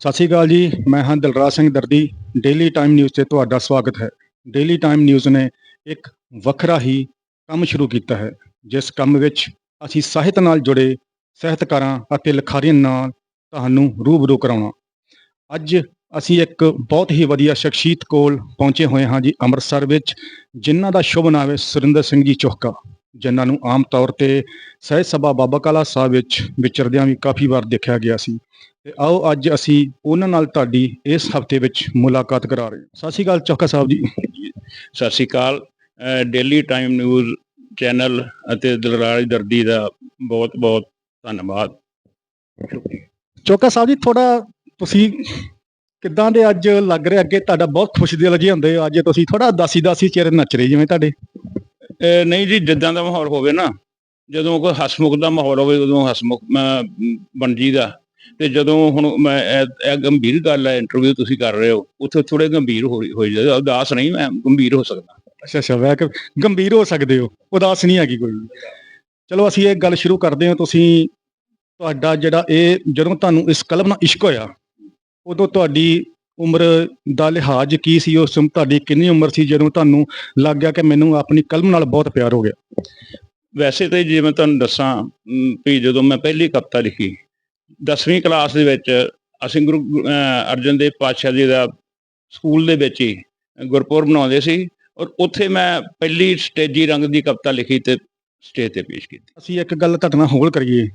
ਸਤਿ ਸ਼੍ਰੀ ਅਕਾਲ ਜੀ, ਮੈਂ ਹਾਂ Dalraj Singh Dardi daily time news ਤੇ ਤੁਹਾਡਾ ਸਵਾਗਤ ਹੈ। ਡੇਲੀ ਟਾਈਮ ਨਿਊਜ਼ ਨੇ ਇੱਕ ਵੱਖਰਾ ਹੀ ਕੰਮ ਸ਼ੁਰੂ ਕੀਤਾ ਹੈ, ਜਿਸ ਕੰਮ ਵਿੱਚ ਅਸੀਂ ਸਾਹਿਤ ਨਾਲ ਜੁੜੇ ਸਾਹਿਤਕਾਰਾਂ ਅਤੇ ਲਿਖਾਰੀਆਂ ਨਾਲ ਤੁਹਾਨੂੰ ਰੂਬਰੂ ਕਰਾਉਣਾ। ਅੱਜ ਅਸੀਂ ਇੱਕ ਬਹੁਤ ਹੀ ਵਧੀਆ ਸ਼ਖਸੀਅਤ ਕੋਲ ਪਹੁੰਚੇ ਹੋਏ ਹਾਂ ਜੀ ਅੰਮ੍ਰਿਤਸਰ ਵਿੱਚ, ਜਿਨ੍ਹਾਂ ਦਾ ਸ਼ੁਭ ਨਾਮ ਹੈ ਸੁਰਿੰਦਰ ਸਿੰਘ ਜੀ ਚੋਹਕਾ, ਜਿਨ੍ਹਾਂ ਨੂੰ ਆਮ ਤੌਰ ਤੇ ਸਾਹਿਤ ਸਭਾ ਬਾਬਾ ਕਾਲਾ ਸਾਹਿਬ ਵਿੱਚ ਵਿਚਰਦਿਆਂ ਵੀ ਕਾਫੀ ਵਾਰ ਦੇਖਿਆ ਗਿਆ ਸੀ। ਤੇ ਆਓ ਅੱਜ ਅਸੀਂ ਉਹਨਾਂ ਨਾਲ ਤੁਹਾਡੀ ਇਸ ਹਫ਼ਤੇ ਵਿੱਚ ਮੁਲਾਕਾਤ ਕਰਾ ਰਹੇ ਹਾਂ। ਸਤਿ ਸ਼੍ਰੀ ਅਕਾਲ ਚੌਕਾ ਸਾਹਿਬ ਜੀ। Sat Shri Akal. Daily time news channel ਅਤੇ ਦਿਲਰਾਜ ਦਰਦੀ ਦਾ ਬਹੁਤ ਬਹੁਤ ਧੰਨਵਾਦ। ਚੌਕਾ ਸਾਹਿਬ ਜੀ ਥੋੜਾ ਤੁਸੀਂ ਕਿੱਦਾਂ ਦੇ ਅੱਜ ਲੱਗ ਰਿਹਾ ਅੱਗੇ? ਤੁਹਾਡਾ ਬਹੁਤ ਖੁਸ਼ ਦਿਲ ਜਿਹੇ ਹੁੰਦੇ ਹੋ। ਅੱਜ ਤੁਸੀਂ ਥੋੜਾ ਦਾਸੀ ਦਾਸੀ ਚਿਹਰੇ ਨੱਚ ਰਹੇ ਜਿਵੇਂ ਤੁਹਾਡੇ। ਨਹੀਂ ਜੀ ਜਿੱਦਾਂ ਦਾ ਮਾਹੌਲ ਹੋਵੇ ਨਾ ਜਦੋਂ ਕੋਈ ਹਸਮੁਖ ਦਾ ਮਾਹੌਲ ਹੋਵੇ ਉਦੋਂ ਹਸਮੁਖ ਬਣ ਜੀਦਾ ਤੇ ਜਦੋਂ ਹੁਣ ਮੈਂ ਇਹ- ਗੰਭੀਰ ਗੱਲ ਹੈ ਇੰਟਰਵਿਊ ਤੁਸੀਂ ਕਰ ਰਹੇ ਹੋ ਉੱਥੇ ਥੋੜੇ ਗੰਭੀਰ ਹੋ ਹੋ ਜਾਂਦਾ ਉਦਾਸ ਨਹੀਂ ਮੈਂ ਗੰਭੀਰ ਹੋ ਸਕਦਾ। ਅੱਛਾ ਅੱਛਾ ਵੈ ਕਿ ਗੰਭੀਰ ਹੋ ਸਕਦੇ ਹੋ ਉਦਾਸ ਨਹੀਂ ਹੈਗੀ ਕੋਈ। ਚਲੋ ਅਸੀਂ ਇਹ ਗੱਲ ਸ਼ੁਰੂ ਕਰਦੇ ਹਾਂ ਤੁਸੀਂ ਤੁਹਾਡਾ ਜਿਹੜਾ ਇਹ ਜਦੋਂ ਤੁਹਾਨੂੰ ਇਸ ਕਲਮ ਨਾਲ ਇਸ਼ਕ ਹੋਇਆ ਉਦੋਂ ਤੁਹਾਡੀ ਉਮਰ ਦਾ ਲਿਹਾਜ਼ ਕੀ ਸੀ? ਉਸ ਸਮੇਂ ਤੁਹਾਡੀ ਕਿੰਨੀ ਉਮਰ ਸੀ? ਜਦੋਂ ਤੁਹਾਨੂੰ ਲੱਗ ਗਿਆ ਕਿ ਮੈਨੂੰ ਆਪਣੀ ਕਲਮ ਨਾਲ ਬਹੁਤ ਪਿਆਰ ਹੋ ਗਿਆ। ਵੈਸੇ ਤਾਂ ਜੇ ਮੈਂ ਤੁਹਾਨੂੰ ਦੱਸਾਂ ਵੀ ਜਦੋਂ ਮੈਂ ਪਹਿਲੀ ਕਵਿਤਾ ਲਿਖੀ 10ਵੀਂ ਕਲਾਸ ਦੇ ਵਿੱਚ ਅਸੀਂ ਗੁਰੂ ਅਰਜਨ ਦੇਵ ਪਾਤਸ਼ਾਹ ਜੀ ਦਾ ਸਕੂਲ ਦੇ ਵਿੱਚ ਹੀ ਗੁਰਪੁਰਬ ਮਨਾਉਂਦੇ ਸੀ ਔਰ ਉੱਥੇ ਮੈਂ ਪਹਿਲੀ ਸਟੇਜੀ ਰੰਗ ਦੀ ਕਵਿਤਾ ਲਿਖੀ ਤੇ ਸਟੇਜ ਤੇ ਪੇਸ਼ ਕੀਤੀ। ਅਸੀਂ ਇੱਕ ਗੱਲ ਤੁਹਾਡੇ ਨਾਲ ਹੋਰ ਕਰੀਏ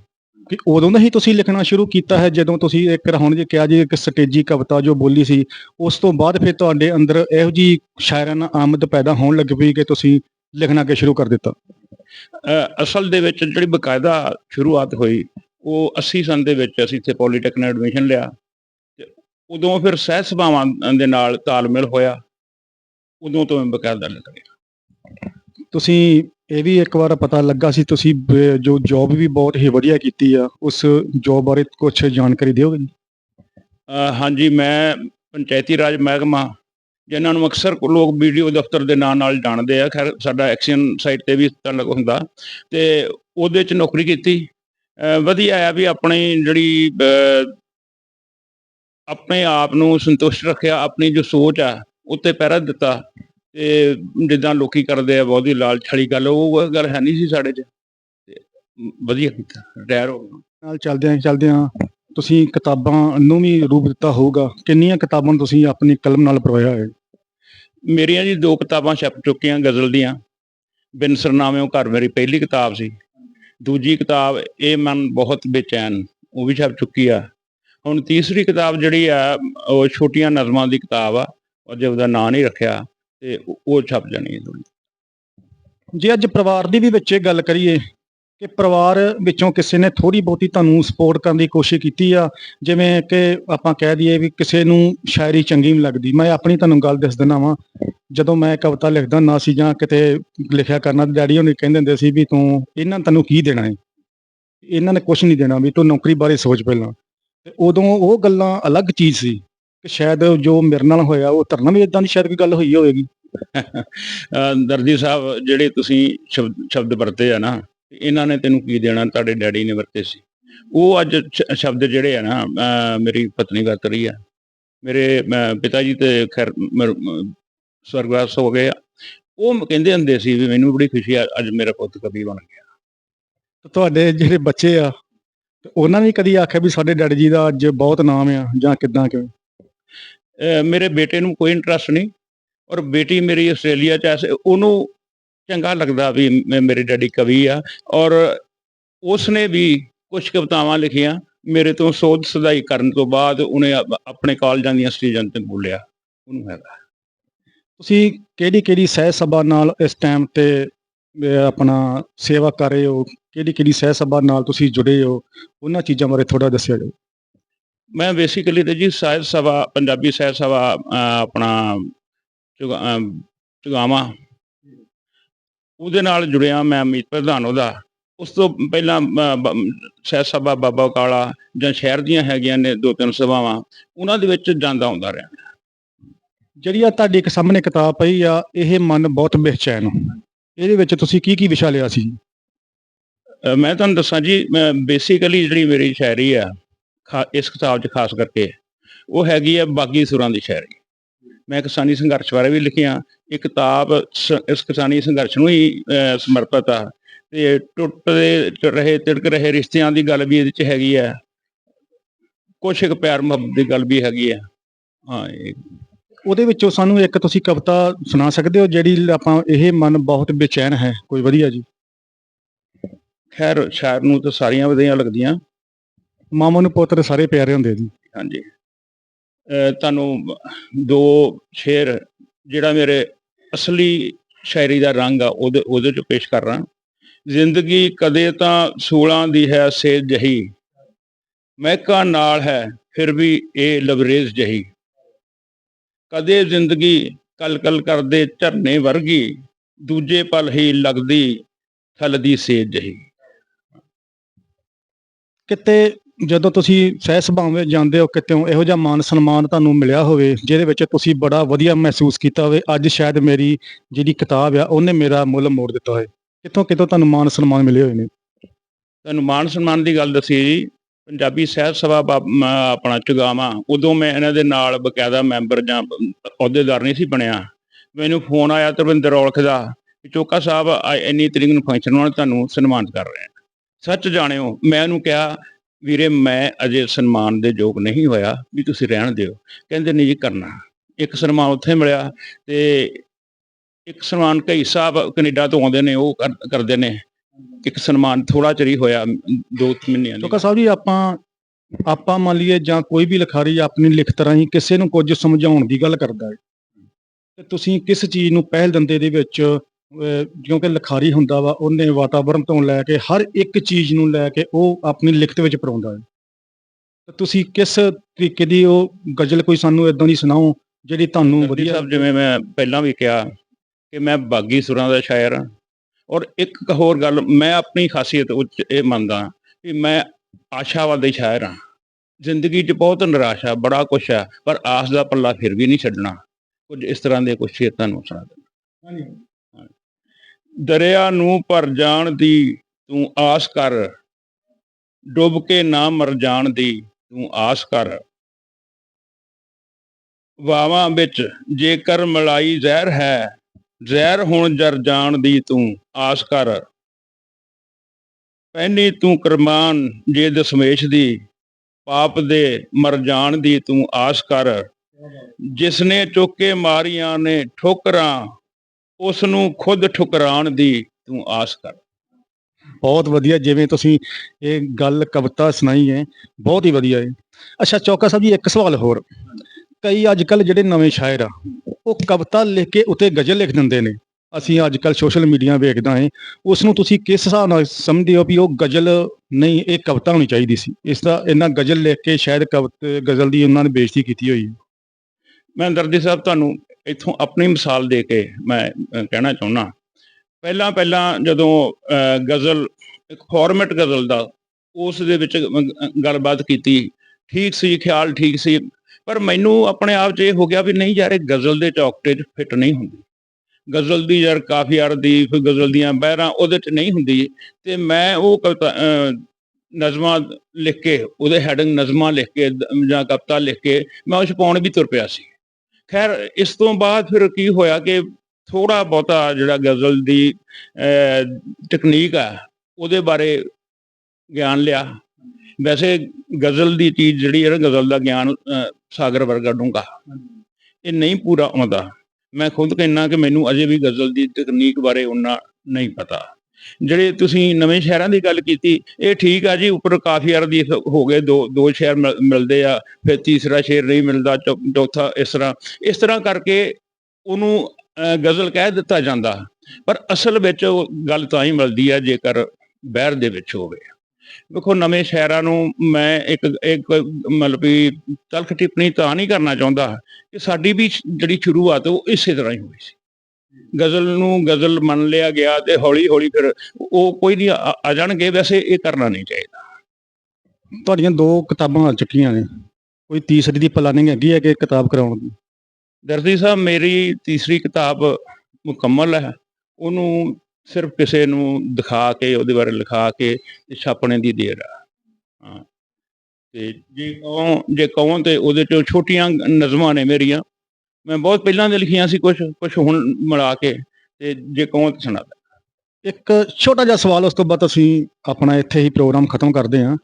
ਕਿ ਉਦੋਂ ਦਾ ਹੀ ਤੁਸੀਂ ਲਿਖਣਾ ਸ਼ੁਰੂ ਕੀਤਾ ਹੈ ਜਦੋਂ ਤੁਸੀਂ ਇੱਕ ਹੁਣ ਜੇ ਕਿਹਾ ਜੀ ਇੱਕ ਸਟੇਜੀ ਕਵਿਤਾ ਜੋ ਬੋਲੀ ਸੀ ਉਸ ਤੋਂ ਬਾਅਦ ਫਿਰ ਤੁਹਾਡੇ ਅੰਦਰ ਇਹੋ ਜੀ ਸ਼ਾਇਰਾਨਾ ਆਮਦ ਪੈਦਾ ਹੋਣ ਲੱਗ ਪਈ ਕਿ ਤੁਸੀਂ ਲਿਖਣਾ ਕਿ ਸ਼ੁਰੂ ਕਰ ਦਿੱਤਾ। ਅਸਲ ਦੇ ਵਿੱਚ ਜਿਹੜੀ ਬਕਾਇਦਾ ਸ਼ੁਰੂਆਤ ਹੋਈ ਉਹ 80 ਸੰਨ ਦੇ ਵਿੱਚ ਅਸੀਂ ਇੱਥੇ ਪੋਲੀਟੈਕਨਿਕ ਐਡਮਿਸ਼ਨ ਲਿਆ ਤੇ ਉਦੋਂ ਫਿਰ ਸਹਿਤ ਸਭਾਵਾਂ ਦੇ ਨਾਲ ਤਾਲਮੇਲ ਹੋਇਆ ਉਦੋਂ ਤੋਂ ਮੈਂ ਬਕਾਇਦਾ ਰਿਹਾ। ਤੁਸੀਂ ਇਹ ਵੀ ਇੱਕ ਵਾਰ ਪਤਾ ਲੱਗਾ ਸੀ ਤੁਸੀਂ ਜੋ ਜੌਬ ਵੀ ਬਹੁਤ ਹੀ ਵਧੀਆ ਕੀਤੀ ਆ ਉਸ ਜੌਬ ਬਾਰੇ ਕੁਝ ਜਾਣਕਾਰੀ ਦਿਓਗੇ ਜੀ ਹਾਂਜੀ ਮੈਂ ਪੰਚਾਇਤੀ ਰਾਜ ਮਹਿਕਮਾ ਜਿਨ੍ਹਾਂ ਨੂੰ ਅਕਸਰ ਲੋਕ ਵੀਡੀਓ ਦਫ਼ਤਰ ਦੇ ਨਾਂ ਨਾਲ ਜਾਣਦੇ ਆ ਖੈਰ ਸਾਡਾ ਐਕਸ਼ਨ ਸਾਈਟ ਤੇ ਵੀ ਤਲਕ ਹੁੰਦਾ ਤੇ ਉਹਦੇ ਚ ਨੌਕਰੀ ਕੀਤੀ। ਵਧੀਆ ਆ ਵੀ ਆਪਣੀ ਜਿਹੜੀ ਆਪਣੇ ਆਪ ਨੂੰ ਸੰਤੁਸ਼ਟ ਰੱਖਿਆ ਆਪਣੀ ਜੋ ਸੋਚ ਆ ਉੱਤੇ ਪਹਿਰਾ ਦਿੱਤਾ ਤੇ ਜਿੱਦਾਂ ਲੋਕੀ ਕਰਦੇ ਆ ਬਹੁਤੀ ਲਾਲਚ ਵਾਲੀ ਗੱਲ ਉਹ ਗੱਲ ਹੈ ਨਹੀਂ ਸੀ ਸਾਡੇ 'ਚ। ਵਧੀਆ ਕੀਤਾ ਰਿਟਾਇਰ ਹੋ ਗਿਆ। ਨਾਲ ਚੱਲਦਿਆਂ ਚੱਲਦਿਆਂ ਤੁਸੀਂ ਕਿਤਾਬਾਂ ਨੂੰ ਵੀ ਰੂਪ ਦਿੱਤਾ ਹੋਊਗਾ। ਕਿੰਨੀਆਂ ਕਿਤਾਬਾਂ ਤੁਸੀਂ ਆਪਣੀ ਕਲਮ ਨਾਲ ਪਰੋਇਆ ਹੈ ਮੇਰੀਆਂ ਜੀ ਦੋ ਕਿਤਾਬਾਂ ਛਪ ਚੁੱਕੀਆਂ ਗਜ਼ਲ ਦੀਆਂ। ਬਿਨ ਸਰਨਾਮਿਓਂ ਘਰ ਮੇਰੀ ਪਹਿਲੀ ਕਿਤਾਬ ਸੀ। ਦੂਜੀ ਕਿਤਾਬ, ਇਹ ਮਨ ਬਹੁਤ ਬੇਚੈਨ, ਉਹ ਵੀ ਛਪ ਚੁੱਕੀ ਆ। ਹੁਣ ਤੀਸਰੀ ਕਿਤਾਬ ਜਿਹੜੀ ਆ, ਉਹ ਛੋਟੀਆਂ ਨਜ਼ਮਾਂ ਦੀ ਕਿਤਾਬ ਆ ਔਰ ਜੇ ਉਹਦਾ ਨਾਂ ਨਹੀਂ ਰੱਖਿਆ, ਤੇ ਉਹ- ਛਪ ਜਾਣੀ ਹੈ ਜੇ ਅੱਜ ਪਰਿਵਾਰ ਦੀ ਵੀ ਵਿੱਚ ਗੱਲ ਕਰੀਏ ਕਿ ਪਰਿਵਾਰ ਵਿੱਚੋਂ ਕਿਸੇ ਨੇ ਥੋੜੀ ਬਹੁਤੀ ਤੁਹਾਨੂੰ ਸਪੋਰਟ ਕਰਨ ਦੀ ਕੋਸ਼ਿਸ਼ ਕੀਤੀ ਆ, ਜਿਵੇਂ ਕਿ ਆਪਾਂ ਕਹਿ ਦਈਏ ਵੀ ਕਿਸੇ ਨੂੰ ਸ਼ਾਇਰੀ ਚੰਗੀ ਨਹੀਂ ਲੱਗਦੀ, ਮੈਂ ਆਪਣੀ ਤੁਹਾਨੂੰ ਗੱਲ ਦੱਸ ਦਿੰਦਾ ਵਾਂ। ਜਦੋਂ ਮੈਂ ਕਵਿਤਾ ਲਿਖਦਾ ਹੁੰਦਾ ਸੀ ਜਾਂ ਕਿਤੇ ਲਿਖਿਆ ਕਰਨਾ, ਤੇ ਡੈਡੀ ਉਹਨੇ ਕਹਿੰਦੇ ਹੁੰਦੇ ਸੀ ਵੀ ਤੂੰ, ਇਹਨਾਂ ਨੇ ਤੈਨੂੰ ਕੀ ਦੇਣਾ ਹੈ ਇਹਨਾਂ ਨੇ ਕੁਝ ਨਹੀਂ ਦੇਣਾ ਵੀ ਤੂੰ ਨੌਕਰੀ ਬਾਰੇ ਸੋਚ ਪਹਿਲਾਂ। ਤੇ ਉਦੋਂ ਉਹ ਗੱਲਾਂ ਅਲੱਗ ਚੀਜ਼ ਸੀ ਕਿ ਸ਼ਾਇਦ ਜੋ ਮੇਰੇ ਨਾਲ ਹੋਇਆ, ਉਹ ਧਰਨਾ ਵੀ ਇਦਾਂ ਦੀ ਸ਼ਾਇਦ ਕੋਈ ਗੱਲ ਹੋਈ ਹੋਵੇਗੀ। ਦਰਜੀ ਸਾਹਿਬ, ਜਿਹੜੇ ਤੁਸੀਂ ਸ਼ਬਦ ਸ਼ਬਦ ਵਰਤੇ ਆ ਨਾ, ਇਹਨਾਂ ਨੇ ਤੈਨੂੰ ਕੀ ਦੇਣਾ? ਤੁਹਾਡੇ ਡੈਡੀ ਨੇ ਵਰਤੇ ਸੀ। ਉਹ ਅੱਜ ਸ਼- ਸ਼ਬਦ ਜਿਹੜੇ ਆ ਨਾ ਮੇਰੀ ਪਤਨੀ ਵਰਤ ਰਹੀ ਆ। ਮੇਰੇ ਪਿਤਾ ਜੀ ਤੇ ਖੈਰ ਸਵਰਗਵਾਸ ਹੋ ਗਏ ਉਹ ਕਹਿੰਦੇ ਹੁੰਦੇ ਸੀ ਵੀ ਮੈਨੂੰ ਬੜੀ ਖੁਸ਼ੀ ਆ ਅੱਜ ਮੇਰਾ ਪੁੱਤ ਕਵੀ ਬਣ ਗਿਆ। ਤੁਹਾਡੇ ਜਿਹੜੇ ਬੱਚੇ ਆ ਉਹਨਾਂ ਨੇ ਕਦੀ ਆਖਿਆ ਵੀ ਸਾਡੇ ਡੈਡੀ ਜੀ ਦਾ ਅੱਜ ਬਹੁਤ ਨਾਮ ਆ ਜਾਂ ਕਿਦਾਂ ਕਿਵੇਂ ਮੇਰੇ ਬੇਟੇ ਨੂੰ ਕੋਈ ਇੰਟਰਸਟ ਨਹੀਂ ਔਰ ਬੇਟੀ ਮੇਰੀ ਆਸਟ੍ਰੇਲੀਆ ਚ ਐ ਸ- ਉਹਨੂੰ ਚੰਗਾ ਲੱਗਦਾ ਵੀ ਮੇਰੇ ਡੈਡੀ ਕਵੀ ਆ ਔਰ ਉਸਨੇ ਵੀ ਕੁਝ ਕਵਿਤਾਵਾਂ ਲਿਖੀਆਂ ਮੇਰੇ ਤੋਂ ਸੋਧ ਸਦਾਈ ਕਰਨ ਤੋਂ ਬਾਅਦ ਉਹਨੇ ਆਪ- ਆਪਣੇ ਕਾਲਜਾਂ ਦੀਆਂ ਸਟੇਜਾਂ ਤੇ ਬੋਲਿਆ ਉਹਨੂੰ ਹੈਗਾ। ਤੁਸੀਂ ਕਿਹੜੀ ਕਿਹੜੀ ਸਹਿ ਸਭਾ ਨਾਲ ਇਸ ਟਾਈਮ ਤੇ ਆਪਣਾ ਸੇਵਾ ਕਰ ਰਹੇ ਹੋ? ਕਿਹੜੀ ਕਿਹੜੀ ਸਹਿ ਸਭਾ ਨਾਲ ਤੁਸੀਂ ਜੁੜੇ ਹੋ? ਉਹਨਾਂ ਚੀਜ਼ਾਂ ਬਾਰੇ ਥੋੜਾ ਦੱਸਿਆ ਜਾਓ। ਮੈਂ ਬੇਸਿਕਲੀ ਤੇ ਜੀ ਸਾਹਿਤ ਸਭਾ ਪੰਜਾਬੀ ਸਾਹਿਤ ਸਭਾ ਆਪਣਾ ਚੁਗਾ- ਚੁਗਾਵਾਂ ਉਹਦੇ ਨਾਲ ਜੁੜਿਆ ਮੈਂ ਅਮੀਤ ਪ੍ਰਧਾਨ ਉਹਦਾ। ਉਸ ਤੋਂ ਪਹਿਲਾਂ ਅਹ, ਸਭਾ ਬਾਬਾ ਕਾਲਾ ਜਾਂ ਸ਼ਹਿਰ ਦੀਆਂ ਹੈਗੀਆਂ ਨੇ ਦੋ ਤਿੰਨ ਸਭਾਵਾਂ ਉਹਨਾਂ ਦੇ ਵਿੱਚ ਜਾਂਦਾ ਆਉਂਦਾ ਰਿਹਾ। ਜਿਹੜੀ ਆ ਤੁਹਾਡੀ ਇੱਕ ਸਾਹਮਣੇ ਕਿਤਾਬ ਪਈ ਆ, ਇਹ ਮਨ ਬਹੁਤ ਬੇਚੈਨ ਇਹਦੇ ਵਿੱਚ ਤੁਸੀਂ ਕੀ ਕੀ ਵਿਸ਼ਾ ਲਿਆ ਸੀ ਮੈਂ ਤੁਹਾਨੂੰ ਦੱਸਾਂ ਜੀ ਬੇਸਿਕਲੀ ਜਿਹੜੀ ਮੇਰੀ ਸ਼ਾਇਰੀ ਆ, ਖਾ- ਇਸ ਕਿਤਾਬ 'ਚ ਖਾਸ ਕਰਕੇ, ਉਹ ਹੈਗੀ ਆ ਬਾਗੀ ਸੁਰਾਂ ਦੀ ਸ਼ਾਇਰੀ। ਮੈਂ ਕਿਸਾਨੀ ਸੰਘਰਸ਼ ਬਾਰੇ ਵੀ ਲਿਖਿਆ, ਇਹ ਕਿਤਾਬ ਸ- ਇਸ ਕਿਸਾਨੀ ਸੰਘਰਸ਼ ਨੂੰ ਹੀ ਸਮਰਪਿਤ ਆ। ਤੇ ਟੁੱਟਦੇ ਟ- ਰਹੇ, ਤਿੜਕ ਰਹੇ ਰਿਸ਼ਤਿਆਂ ਦੀ ਗੱਲ ਵੀ ਇਹਦੇ ਚ ਹੈਗੀ ਆ। ਕੁਛ ਇੱਕ ਪਿਆਰ ਮੁਹੱਬਤ ਦੀ ਗੱਲ ਵੀ ਹੈਗੀ ਆ। ਹਾਂ ਉਹਦੇ ਵਿੱਚੋਂ ਸਾਨੂੰ ਇੱਕ ਤੁਸੀਂ ਕਵਿਤਾ ਸੁਣਾ ਸਕਦੇ ਹੋ ਜਿਹੜੀ ਆਪਾਂ ਇਹ ਮਨ ਬਹੁਤ ਬੇਚੈਨ ਹੈ। ਕੋਈ ਵਧੀਆ ਜੀ। ਖੈਰ ਸ਼ਾਇਰ ਨੂੰ ਤਾਂ ਸਾਰੀਆਂ ਵਧੀਆ ਲੱਗਦੀਆਂ। ਮਾਮਾ ਨੂੰ ਪੁੱਤਰ ਸਾਰੇ ਪਿਆਰੇ ਹੁੰਦੇ ਜੀ। ਹਾਂਜੀ। ਤੁਹਾਨੂੰ ਦੋ ਸ਼ੇਰ ਜਿਹੜਾ ਮੇਰੇ ਅਸਲੀ ਸ਼ਾਇਰੀ ਦਾ ਰੰਗ ਆ ਉਹਦੇ ਉਹਦੇ ਚ ਪੇਸ਼ ਕਰ ਰਹਾ। ਜ਼ਿੰਦਗੀ ਕਦੇ ਤਾਂ ਸੂਲਾਂ ਦੀ ਹੈ ਸੇਜ ਜਹੀ। ਮਹਿਕਾ ਨਾਲ ਹੈ ਫਿਰ ਵੀ ਇਹ ਲਬਰੇਜ਼ ਜਹੀ। ਕਦੇ ਜ਼ਿੰਦਗੀ ਕਲ ਕਲ ਕਰਦੇ ਝਰਨੇ ਵਰਗੀ ਦੂਜੇ ਪਲ ਹੀ ਲੱਗਦੀ ਥਲ ਦੀ ਸੇਜ ਜਹੀ। ਕਿਤੇ ਜਦੋਂ ਤੁਸੀਂ ਸਹਿ ਸੁਭਾਵੇਂ ਜਾਂਦੇ ਹੋ ਕਿਤੇ ਇਹੋ ਜਿਹਾ ਮਾਨ ਸਨਮਾਨ ਤੁਹਾਨੂੰ ਮਿਲਿਆ ਹੋਵੇ ਜਿਹਦੇ ਵਿੱਚ ਤੁਸੀਂ ਬੜਾ ਵਧੀਆ ਮਹਿਸੂਸ ਕੀਤਾ ਹੋਵੇ ਅੱਜ ਸ਼ਾਇਦ ਮੇਰੀ ਜਿਹੜੀ ਕਿਤਾਬ ਆ ਉਹਨੇ ਮੇਰਾ ਮੁੱਲ ਮੋੜ ਦਿੱਤਾ ਹੋਵੇ। ਕਿੱਥੋਂ ਕਿਤੋਂ ਤੁਹਾਨੂੰ ਮਾਨ ਸਨਮਾਨ ਮਿਲੇ ਹੋਏ ਨੇ? ਤੁਹਾਨੂੰ ਮਾਨ ਸਨਮਾਨ ਦੀ ਗੱਲ ਦੱਸੀ ਜੀ ਪੰਜਾਬੀ ਸਾਹਿਤ ਸਭਾ ਬਾ- ਆਪਣਾ ਚੁਗਾਵਾਂ। ਉਦੋਂ ਮੈਂ ਇਹਨਾਂ ਦੇ ਨਾਲ ਬਕਾਇਦਾ ਮੈਂਬਰ ਜਾਂ ਅਹੁਦੇਦਾਰ ਨਹੀਂ ਸੀ ਬਣਿਆ। ਮੈਨੂੰ ਫੋਨ ਆਇਆ ਤਰਵਿੰਦਰ ਔਲਖ ਦਾ ਚੋਕਾ ਸਾਹਿਬ ਆ- ਇੰਨੀ ਤਰੀਕ ਨੂੰ ਫੰਕਸ਼ਨ ਹੋਣਾ, ਤੁਹਾਨੂੰ ਸਨਮਾਨਿਤ ਕਰ ਰਹੇ ਹਾਂ। ਸੱਚ ਜਾਣਿਓ, ਮੈਂ ਉਹਨੂੰ ਕਿਹਾ, ਵੀਰੇ, ਮੈਂ ਅਜੇ ਸਨਮਾਨ ਦੇ ਯੋਗ ਨਹੀਂ ਹੋਇਆ, ਵੀ ਤੁਸੀਂ ਰਹਿਣ ਦਿਓ। ਕਹਿੰਦੇ, ਨਹੀਂ ਜੀ, ਕਰਨਾ। ਇੱਕ ਸਨਮਾਨ ਉੱਥੇ ਮਿਲਿਆ ਤੇ ਇੱਕ ਸਨਮਾਨ ਕਈ ਸਾਹਿਬ ਕੈਨੇਡਾ ਤੋਂ ਆਉਂਦੇ ਨੇ, ਉਹ ਕਰ- ਕਰਦੇ ਨੇ। ਇੱਕ ਸਨਮਾਨ ਥੋੜਾ ਚਿਰ ਹੀ ਹੋਇਆ ਦੋ ਮਹੀਨਿਆਂ ਚੋਕਾ ਦੀ ਸਾਹਿਬ ਜੀ ਆਪਾਂ ਆਪਾਂ ਮੰਨ ਲਈਏ ਜਾਂ ਕੋਈ ਵੀ ਲਿਖਾਰੀ ਆਪਣੀ ਲਿਖਤ ਰਾਹੀਂ ਕਿਸੇ ਨੂੰ ਕੁਝ ਸਮਝਾਉਣ ਦੀ ਗੱਲ ਕਰਦਾ ਹੈ ਤੇ ਤੁਸੀਂ ਕਿਸ ਚੀਜ਼ ਨੂੰ ਪਹਿਲ ਦਿੰਦੇ ਦੇ ਵਿੱਚ ਕਿਉਂਕਿ ਲਿਖਾਰੀ ਹੁੰਦਾ ਵਾ ਉਹਨੇ ਵਾਤਾਵਰਣ ਤੋਂ ਲੈ ਕੇ ਹਰ ਇੱਕ ਚੀਜ਼ ਨੂੰ ਲੈ ਕੇ ਉਹ ਆਪਣੀ ਲਿਖਤ ਵਿੱਚ ਪਰੋਂਦਾ ਹੈ। ਤੇ ਤੁਸੀਂ ਕਿਸ ਤਰੀਕੇ ਦੀ ਉਹ ਗਜ਼ਲ ਕੋਈ ਸਾਨੂੰ ਇਦਾਂ ਦੀ ਸੁਣਾਓ ਜਿਹੜੀ ਤੁਹਾਨੂੰ ਵਧੀਆ ਵਧੀਆ ਸਾਹਿਬ ਜਿਵੇਂ ਮੈਂ ਪਹਿਲਾਂ ਵੀ ਕਿਹਾ ਕਿ ਮੈਂ ਬਾਗੀ ਸੁਰਾਂ ਦਾ ਸ਼ਾਇਰ ਹਾਂ। ਔਰ ਇੱਕ ਹੋਰ ਗੱਲ ਮੈਂ ਆਪਣੀ ਖਾਸੀਅਤ ਉੱਚ ਇਹ ਮੰਨਦਾ ਕਿ ਮੈਂ ਆਸ਼ਾਵਾਦੀ ਸ਼ਾਇਰ ਹਾਂ। ਜ਼ਿੰਦਗੀ 'ਚ ਬਹੁਤ ਨਿਰਾਸ਼ਾ ਬੜਾ ਕੁਛ ਹੈ ਪਰ ਆਸ ਦਾ ਪੱਲਾ ਫਿਰ ਵੀ ਨਹੀਂ ਛੱਡਣਾ। ਕੁਝ ਇਸ ਤਰ੍ਹਾਂ ਦੇ ਕੁਛ ਸ਼ੇਰ ਤੁਹਾਨੂੰ ਸੁਣਾ ਦਿੰਦਾ ਦਰਿਆ ਨੂੰ ਭਰ ਜਾਣ ਦੀ ਤੂੰ ਆਸ ਕਰ। ਡੁੱਬ ਕੇ ਨਾ ਮਰ ਜਾਣ ਦੀ ਤੂੰ ਆਸ ਕਰ। ਵਾਵਾਂ ਵਿੱਚ ਜੇਕਰ ਮਲਾਈ ਜ਼ਹਿਰ ਹੈ ਜ਼ਹਿਰ ਹੋਣ ਜਰ ਜਾਣ ਦੀ ਤੂੰ ਆਸ ਕਰ। ਪਹਿਨੀ ਤੂੰ ਕੁਰਬਾਨ ਜੇ ਦਸ਼ਮੇਸ਼ ਦੀ, ਪਾਪ ਦੇ ਮਰ ਜਾਣ ਦੀ ਤੂੰ ਆਸ ਕਰ। ਜਿਸ ਨੇ ਚੁੱਕੇ ਮਾਰੀਆਂ ਨੇ ਠੋਕਰਾਂ ਉਸ ਨੂੰ ਖੁਦ ਠੁਕਰਾਣ ਦੀ ਤੂੰ ਆਸ ਕਰ। ਬਹੁਤ ਵਧੀਆ ਜਿਵੇਂ ਤੁਸੀਂ ਇਹ ਗੱਲ ਕਵਿਤਾ ਸੁਣਾਈ ਹੈ, ਬਹੁਤ ਹੀ ਵਧੀਆ ਹੈ। ਅੱਛਾ, ਚੌਕਾ ਸਾਹਿਬ ਜੀ, ਇੱਕ ਸਵਾਲ ਹੋਰ। ਕਈ ਅੱਜ ਕੱਲ ਜਿਹੜੇ ਨਵੇਂ ਸ਼ਾਇਰ ਆ ਉਹ ਕਵਿਤਾ ਲਿਖ ਕੇ ਉੱਤੇ ਗਜ਼ਲ ਲਿਖ ਦਿੰਦੇ ਨੇ। ਅਸੀਂ ਅੱਜ ਕੱਲ ਸੋਸ਼ਲ ਮੀਡੀਆ ਵੇਖਦਾ ਹਾਂ। ਉਸ ਨੂੰ ਤੁਸੀਂ ਕਿਸ ਹਿਸਾਬ ਨਾਲ ਸਮਝਦੇ ਹੋ ਵੀ ਉਹ ਗਜ਼ਲ ਨਹੀਂ, ਇਹ ਕਵਿਤਾ ਹੋਣੀ ਚਾਹੀਦੀ ਸੀ? ਇਸ ਦਾ ਇਹਨਾਂ ਗਜ਼ਲ ਲਿਖ ਕੇ ਸ਼ਾਇਦ ਕਵਿਤ, ਗਜ਼ਲ ਦੀ ਉਹਨਾਂ ਨੇ ਬੇਇੱਜ਼ਤੀ ਕੀਤੀ ਹੋਈ ਹੈ। ਮੈਂ ਦਰਦੀ ਸਾਹਿਬ ਤੁਹਾਨੂੰ ਇੱਥੋਂ ਆਪਣੀ ਮਿਸਾਲ ਦੇ ਕੇ ਮੈਂ ਕਹਿਣਾ ਚਾਹੁੰਦਾ। ਪਹਿਲਾਂ ਪਹਿਲਾਂ ਜਦੋਂ ਗਜ਼ਲ, ਇੱਕ ਫਾਰਮੈਟ ਗਜ਼ਲ ਦਾ, ਉਸ ਦੇ ਵਿੱਚ ਗੱਲਬਾਤ ਕੀਤੀ। ਠੀਕ ਸੀ, ਖਿਆਲ ਠੀਕ ਸੀ। ਪਰ ਮੈਨੂੰ ਆਪਣੇ ਆਪ 'ਚ ਇਹ ਹੋ ਗਿਆ ਵੀ ਨਹੀਂ ਯਾਰ, ਇਹ ਗਜ਼ਲ ਦੇ ਚੌਕਟੇ 'ਚ ਫਿੱਟ ਨਹੀਂ ਹੁੰਦੀ। ਗਜ਼ਲ ਦੀ ਯਾਰ ਕਾਫੀ ਅਰਧ ਦੀ ਰਦੀਫ ਗਜ਼ਲ ਦੀਆਂ ਬਹਿਰਾਂ ਉਹਦੇ 'ਚ ਨਹੀਂ ਹੁੰਦੀ। ਤੇ ਮੈਂ ਉਹ ਕਵਿਤਾ ਨਜ਼ਮਾਂ ਲਿਖ ਕੇ, ਉਹਦੇ ਹੈਡਿੰਗ ਨਜ਼ਮਾਂ ਲਿਖ ਕੇ ਜਾਂ ਕਵਿਤਾ ਲਿਖ ਕੇ ਮੈਂ ਉਹ ਛਪਾਉਣ ਵੀ ਤੁਰ ਪਿਆ ਸੀ। ਖੈਰ, ਇਸ ਤੋਂ ਬਾਅਦ ਫਿਰ ਕੀ ਹੋਇਆ ਕਿ ਥੋੜਾ ਬਹੁਤਾ ਜਿਹੜਾ ਗਜ਼ਲ ਦੀ ਟੈਕਨੀਕ ਆ, ਉਹਦੇ ਬਾਰੇ ਗਿਆਨ ਲਿਆ। ਵੈਸੇ ਗਜ਼ਲ ਦੀ ਚੀਜ਼ ਜਿਹੜੀ ਹੈ ਨਾ ਗਜ਼ਲ ਦਾ ਗਿਆਨ ਅਹ, ਸਾਗਰ ਵਰਗਾ ਡੂੰਘਾ। ਇਹ ਨਹੀਂ ਪੂਰਾ ਆਉਂਦਾ। ਮੈਂ ਖੁਦ ਕਹਿੰਨਾ ਕਿ ਮੈਨੂੰ ਅਜੇ ਵੀ ਗਜ਼ਲ ਦੀ ਤਕਨੀਕ ਬਾਰੇ ਉਹਨਾਂ ਨਹੀਂ ਪਤਾ। ਜਿਹੜੇ ਤੁਸੀਂ ਨਵੇਂ ਸ਼ਹਿਰਾਂ ਦੀ ਗੱਲ ਕੀਤੀ ਇਹ ਠੀਕ ਆ ਜੀ ਉੱਪਰ ਕਾਫੀ ਅਰਦੀ ਹੋ ਗਏ ਦੋ ਦੋ ਸ਼ਹਿਰ ਮਿਲ- ਮਿਲਦੇ ਆ ਫਿਰ ਤੀਸਰਾ ਸ਼ੇਰ ਨਹੀਂ ਮਿਲਦਾ ਚੌ- ਚੌਥਾ ਇਸ ਤਰ੍ਹਾਂ। ਇਸ ਤਰ੍ਹਾਂ ਕਰਕੇ ਉਹਨੂੰ ਅਹ, ਗਜ਼ਲ ਕਹਿ ਦਿੱਤਾ ਜਾਂਦਾ। ਪਰ ਅਸਲ ਵਿੱਚ ਉਹ ਗੱਲ ਤਾਂ ਹੀ ਮਿਲਦੀ ਆ ਜੇਕਰ ਬਹਿਰ ਦੇ ਵਿੱਚ ਹੋਵੇ। ਵੇਖੋ ਨਵੇਂ ਸ਼ਹਿਰਾਂ ਨੂੰ ਮੈਂ ਇੱਕ ਇੱਕ ਮਤਲਬ ਵੀ ਤਲਖ ਟਿੱਪਣੀ ਤਾਂ ਨਹੀਂ ਕਰਨਾ ਚਾਹੁੰਦਾ ਕਿ ਸਾਡੀ ਵੀ ਜਿਹੜੀ ਸ਼ੁਰੂਆਤ ਉਹ ਇਸੇ ਤਰ੍ਹਾਂ ਹੀ ਹੋਈ ਸੀ। ਗਜ਼ਲ ਨੂੰ ਗਜ਼ਲ ਮੰਨ ਲਿਆ ਗਿਆ ਤੇ ਹੌਲੀ ਹੌਲੀ ਫਿਰ ਉਹ ਕੋਈ ਨਹੀਂ ਆ ਜਾਣਗੇ ਵੈਸੇ ਇਹ ਕਰਨਾ ਨਹੀਂ ਚਾਹੀਦਾ। ਤੁਹਾਡੀਆਂ ਦੋ ਕਿਤਾਬਾਂ ਆ ਚੁੱਕੀਆਂ ਨੇ। ਕੋਈ ਤੀਸਰੀ ਦੀ ਪਲਾਨਿੰਗ ਹੈਗੀ ਹੈ ਕਿ ਕਿਤਾਬ ਕਰਾਉਣ ਦੀ? ਦਰਦੀ ਸਾਹਿਬ ਮੇਰੀ ਤੀਸਰੀ ਕਿਤਾਬ ਮੁਕੰਮਲ ਹੈ। ਉਹਨੂੰ ਸਿਰਫ ਕਿਸੇ ਨੂੰ ਦਿਖਾ ਕੇ, ਉਹਦੇ ਬਾਰੇ ਲਿਖਾ ਕੇ ਤੇ ਛਾਪਣੇ ਦੀ ਦੇਰ ਆ। ਹਾਂ। ਤੇ ਜੇ ਕਹੋ ਜੇ ਕਹੋ ਤੇ ਉਹਦੇ ਚੋਂ ਛੋਟੀਆਂ ਨਜ਼ਮਾਂ ਨੇ ਮੇਰੀਆਂ। ਮੈਂ ਬਹੁਤ ਪਹਿਲਾਂ ਦੇ ਲਿਖੀਆਂ ਸੀ ਕੁਝ ਕੁਝ ਹੁਣ ਮਿਲਾ ਕੇ ਤੇ ਜੇ ਕਹੋ ਤਾਂ ਸੁਣਾ ਦਾਂ। ਇੱਕ ਛੋਟਾ ਜਿਹਾ ਸਵਾਲ ਉਸ ਤੋਂ ਬਾਅਦ ਅਸੀਂ ਆਪਣਾ ਇੱਥੇ ਹੀ ਪ੍ਰੋਗਰਾਮ ਖਤਮ ਕਰਦੇ ਹਾਂ।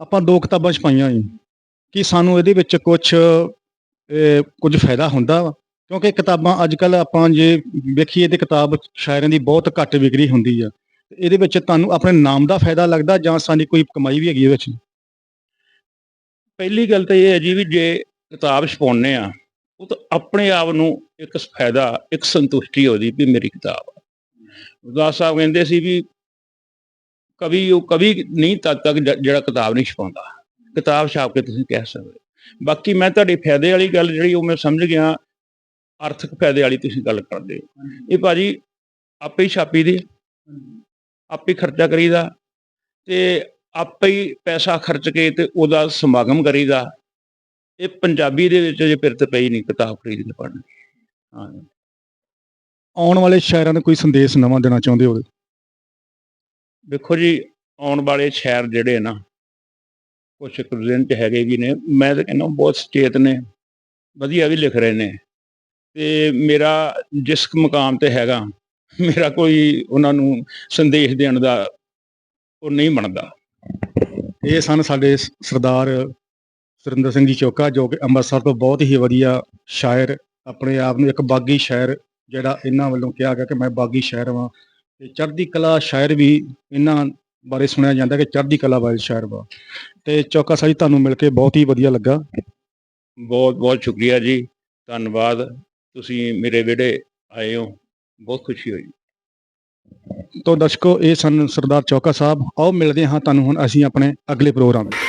ਆਪਾਂ ਦੋ ਕਿਤਾਬਾਂ ਛਪਾਈਆਂ ਜੀ। ਕਿ ਸਾਨੂੰ ਇਹਦੇ ਵਿੱਚ ਕੁਝ ਕੁਝ ਫਾਇਦਾ ਹੁੰਦਾ ਵਾ? ਕਿਉਂਕਿ ਕਿਤਾਬਾਂ ਅੱਜ ਕੱਲ ਆਪਾਂ ਜੇ ਵੇਖੀਏ ਤੇ ਕਿਤਾਬ ਸ਼ਾਇਰਾਂ ਦੀ ਬਹੁਤ ਘੱਟ ਵਿਕਰੀ ਹੁੰਦੀ ਆ। ਇਹਦੇ ਵਿੱਚ ਤੁਹਾਨੂੰ ਆਪਣੇ ਨਾਮ ਦਾ ਫਾਇਦਾ ਲੱਗਦਾ ਜਾਂ ਸਾਡੀ ਕੋਈ ਕਮਾਈ ਵੀ ਹੈਗੀ ਇਹਦੇ ਵਿੱਚ? ਪਹਿਲੀ ਗੱਲ ਤਾਂ ਇਹ ਹੈ ਜੀ ਵੀ ਜੇ ਕਿਤਾਬ ਛਪਾਉਂਦੇ ਆ, ਉਹ ਤਾਂ ਆਪਣੇ ਆਪ ਨੂੰ ਇੱਕ ਫਾਇਦਾ, ਇੱਕ ਸੰਤੁਸ਼ਟੀ ਉਹਦੀ ਵੀ ਮੇਰੀ ਕਿਤਾਬ ਆ। ਉਦਾਸ ਸਾਹਿਬ ਕਹਿੰਦੇ ਸੀ ਵੀ ਕਵੀ, ਉਹ ਕਵੀ ਨਹੀਂ ਤਦ ਤੱਕ ਜਿਹੜਾ ਕਿਤਾਬ ਨਹੀਂ ਛਪਾਉਂਦਾ। ਕਿਤਾਬ ਛਾਪ ਕੇ ਤੁਸੀਂ ਕਹਿ ਸਕਦੇ ਬਾਕੀ ਮੈਂ ਤੁਹਾਡੇ ਫਾਇਦੇ ਵਾਲੀ ਗੱਲ ਜਿਹੜੀ ਉਹ ਮੈਂ ਸਮਝ ਗਿਆ ਆਰਥਿਕ ਫਾਇਦੇ ਵਾਲੀ ਤੁਸੀਂ ਗੱਲ ਕਰਦੇ ਹੋ। ਇਹ ਭਾਜੀ ਆਪੇ ਹੀ ਛਾਪੀ ਦੀ ਆਪੇ ਖਰਚਾ ਕਰੀਦਾ ਤੇ ਆਪੇ ਹੀ ਪੈਸਾ ਖਰਚ ਕੇ ਤੇ ਉਹਦਾ ਸਮਾਗਮ ਕਰੀਦਾ। ਇਹ ਪੰਜਾਬੀ ਦੇ ਵਿੱਚ ਜੇ ਪਿਰਤ ਪਈ ਨਹੀਂ ਕਿਤਾਬ ਖਰੀਦ ਕੇ ਪੜ੍ਹਨੀ ਹਾਂ। ਆਉਣ ਵਾਲੇ ਸ਼ਾਇਰਾਂ ਨੂੰ ਕੋਈ ਸੰਦੇਸ਼ ਨਵਾਂ ਦੇਣਾ ਚਾਹੁੰਦੇ ਹੋ? ਵੇਖੋ ਜੀ ਆਉਣ ਵਾਲੇ ਸ਼ਹਿਰ ਜਿਹੜੇ ਨਾ ਕੁਛ ਕੁਜ਼ਨ ਚ ਹੈਗੇ ਵੀ ਨੇ। ਮੈਂ ਤਾਂ ਕਹਿੰਦਾ ਬਹੁਤ ਸੁਚੇਤ ਨੇ ਵਧੀਆ ਵੀ ਲਿਖ ਰਹੇ ਨੇ। ਤੇ ਮੇਰਾ ਜਿਸ ਮਕਾਮ ਤੇ ਹੈਗਾ, ਮੇਰਾ ਕੋਈ ਉਹਨਾਂ ਨੂੰ ਸੰਦੇਸ਼ ਦੇਣ ਦਾ ਉਹ ਨਹੀਂ ਬਣਦਾ। ਇਹ ਸਨ ਸਾਡੇ ਸਰਦਾਰ ਸੁਰਿੰਦਰ ਸਿੰਘ ਜੀ ਚੋਕਾ, ਜੋ ਕਿ ਅੰਮ੍ਰਿਤਸਰ ਤੋਂ ਬਹੁਤ ਹੀ ਵਧੀਆ ਸ਼ਾਇਰ, ਆਪਣੇ ਆਪ ਨੂੰ ਇੱਕ ਬਾਗੀ ਸ਼ਾਇਰ ਜਿਹੜਾ ਇਹਨਾਂ ਵੱਲੋਂ ਕਿਹਾ ਗਿਆ ਕਿ ਮੈਂ ਬਾਗੀ ਸ਼ਾਇਰ ਹਾਂ ਤੇ ਚੜ੍ਹਦੀ ਕਲਾ ਸ਼ਾਇਰ ਵੀ ਇਹਨਾਂ ਬਾਰੇ ਸੁਣਿਆ ਜਾਂਦਾ ਕਿ ਚੜ੍ਹਦੀ ਕਲਾ ਵਾਲੇ ਸ਼ਾਇਰ ਵਾ। ਤੇ ਚੌਕਾ ਸਾਹਿਬ ਤੁਹਾਨੂੰ ਮਿਲ ਕੇ ਬਹੁਤ ਹੀ ਵਧੀਆ ਲੱਗਾ। ਬਹੁਤ ਬਹੁਤ ਸ਼ੁਕਰੀਆ ਜੀ। ਧੰਨਵਾਦ। ਤੁਸੀਂ ਮੇਰੇ ਵਿਹੜੇ ਆਏ ਹੋ। ਬਹੁਤ ਖੁਸ਼ੀ ਹੋਈ। ਤੋਂ ਦਰਸ਼ਕੋ, ਇਹ ਸਨ ਸਰਦਾਰ ਚੌਕਾ ਸਾਹਿਬ। ਆਓ ਮਿਲਦੇ ਹਾਂ ਤੁਹਾਨੂੰ ਹੁਣ ਅਸੀਂ ਆਪਣੇ ਅਗਲੇ ਪ੍ਰੋਗਰਾਮ ਵਿੱਚ।